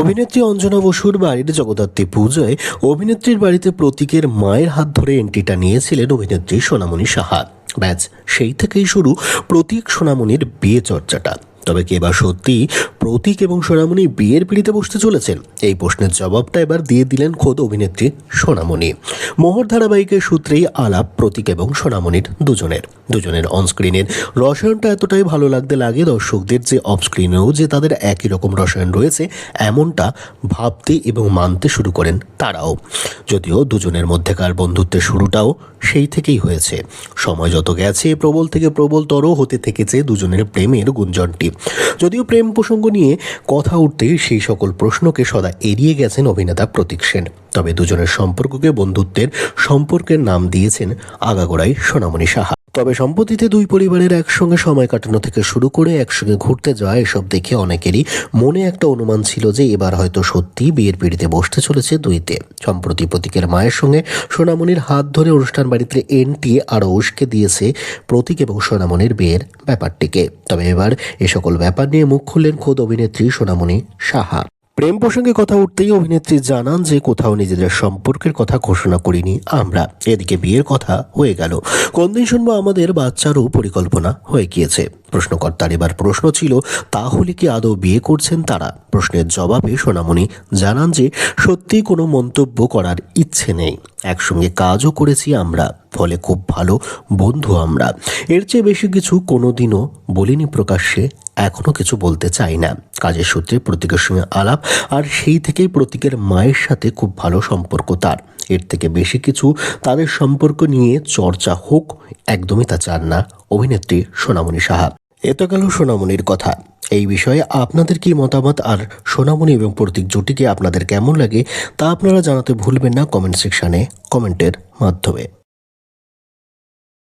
অভিনেত্রী অঞ্জনা বসুর বাড়ির জগদ্ধাত্রী পুজোয় অভিনেত্রীর বাড়িতে প্রতীকের মায়ের হাত ধরে এন্ট্রিটা নিয়েছিলেন অভিনেত্রী সোনামণি সাহা। ব্যাস, সেই থেকেই শুরু প্রতীক সোনামণির বিয়ে চর্চাটা। তবে কে বা সত্যি প্রতীক এবং সোনামণি বিয়ের পিড়িতে বসতে চলেছেন? এই প্রশ্নের জবাবটা এবার দিয়ে দিলেন খোদ অভিনেত্রী সোনামণি। মোহর ধারাবাহিকের সূত্রেই আলাপ প্রতীক এবং সোনামণির দুজনের। দুজনের অনস্ক্রিনের রসায়নটা এতটাই ভালো লাগতে লাগে দর্শকদের যে অফস্ক্রিনেও যে তাদের একই রকম রসায়ন রয়েছে, এমনটা ভাবতে এবং মানতে শুরু করেন তারাও। যদিও দুজনের মধ্যেকার বন্ধুত্বের শুরুটাও সেই থেকেই হয়েছে। সময় যত গেছে, প্রবল থেকে প্রবলতর হতে থেকেছে দুজনের প্রেমের গুঞ্জনটি। যদিও প্রেম প্রসঙ্গ নিয়ে কথা উঠতেই সেই সকল প্রশ্নকে সদা এড়িয়ে গেছেন অভিনেতা প্রতীক সেন। তবে দুজনের সম্পর্ককে বন্ধুত্বের সম্পর্কের নাম দিয়েছেন আগাগোড়াই সোনামণি সাহা। তবে সম্প্রতিতে দুই পরিবারের একসঙ্গে সময় কাটানো থেকে শুরু করে একসঙ্গে ঘুরতে যাওয়া এসব দেখে অনেকেরই মনে একটা অনুমান ছিল যে এবার হয়তো সত্যি বিয়ের পিড়িতে বসতে চলেছে দুইতে। সম্প্রতি প্রতীকের মায়ের সঙ্গে সোনামণির হাত ধরে অনুষ্ঠান বাড়িতে এনটি আরও উস্কে দিয়েছে প্রতীক এবং সোনামণির বিয়ের ব্যাপারটিকে। তবে এবার এ সকল ব্যাপার নিয়ে মুখ খুললেন খোদ অভিনেত্রী সোনামণি সাহা। প্রেম প্রসঙ্গে কথা উঠতেই অভিনেত্রী জানান যে কোথাও নিজেদের সম্পর্কের কথা ঘোষণা করিনি আমরা। এদিকে বিয়ের কথা হয়ে গেল। কোন দিন শুনব আমাদের বাচ্চারও পরিকল্পনা হয়ে গিয়েছে। প্রশ্নকর্তার এবার প্রশ্ন ছিল, তাহলে কি আদৌ বিয়ে করছেন তারা? প্রশ্নের জবাবে সোনামণি জানান যে সত্যি কোনো মন্তব্য করার ইচ্ছে নেই। একসঙ্গে কাজও করেছি আমরা, ফলে খুব ভালো বন্ধু আমরা। এর চেয়ে বেশি কিছু কোনোদিনও বলিনি প্রকাশ্যে। এখনও কিছু বলতে চাই না। কাজের সূত্রে প্রতীকের সঙ্গে আলাপ, আর সেই থেকেই প্রতীকের মায়ের সাথে খুব ভালো সম্পর্ক তার। এর থেকে বেশি কিছু তাদের সম্পর্ক নিয়ে চর্চা হোক, একদমই তা চান না অভিনেত্রী সোনামণি সাহা। এত গেল সোনামণির কথা। এই বিষয়ে আপনাদের কি মতামত, আর সোনামণি এবং প্রতীক জুটিকে আপনাদের কেমন লাগে, তা আপনারা জানাতে ভুলবেন না কমেন্ট সেকশানে, কমেন্টের মাধ্যমে।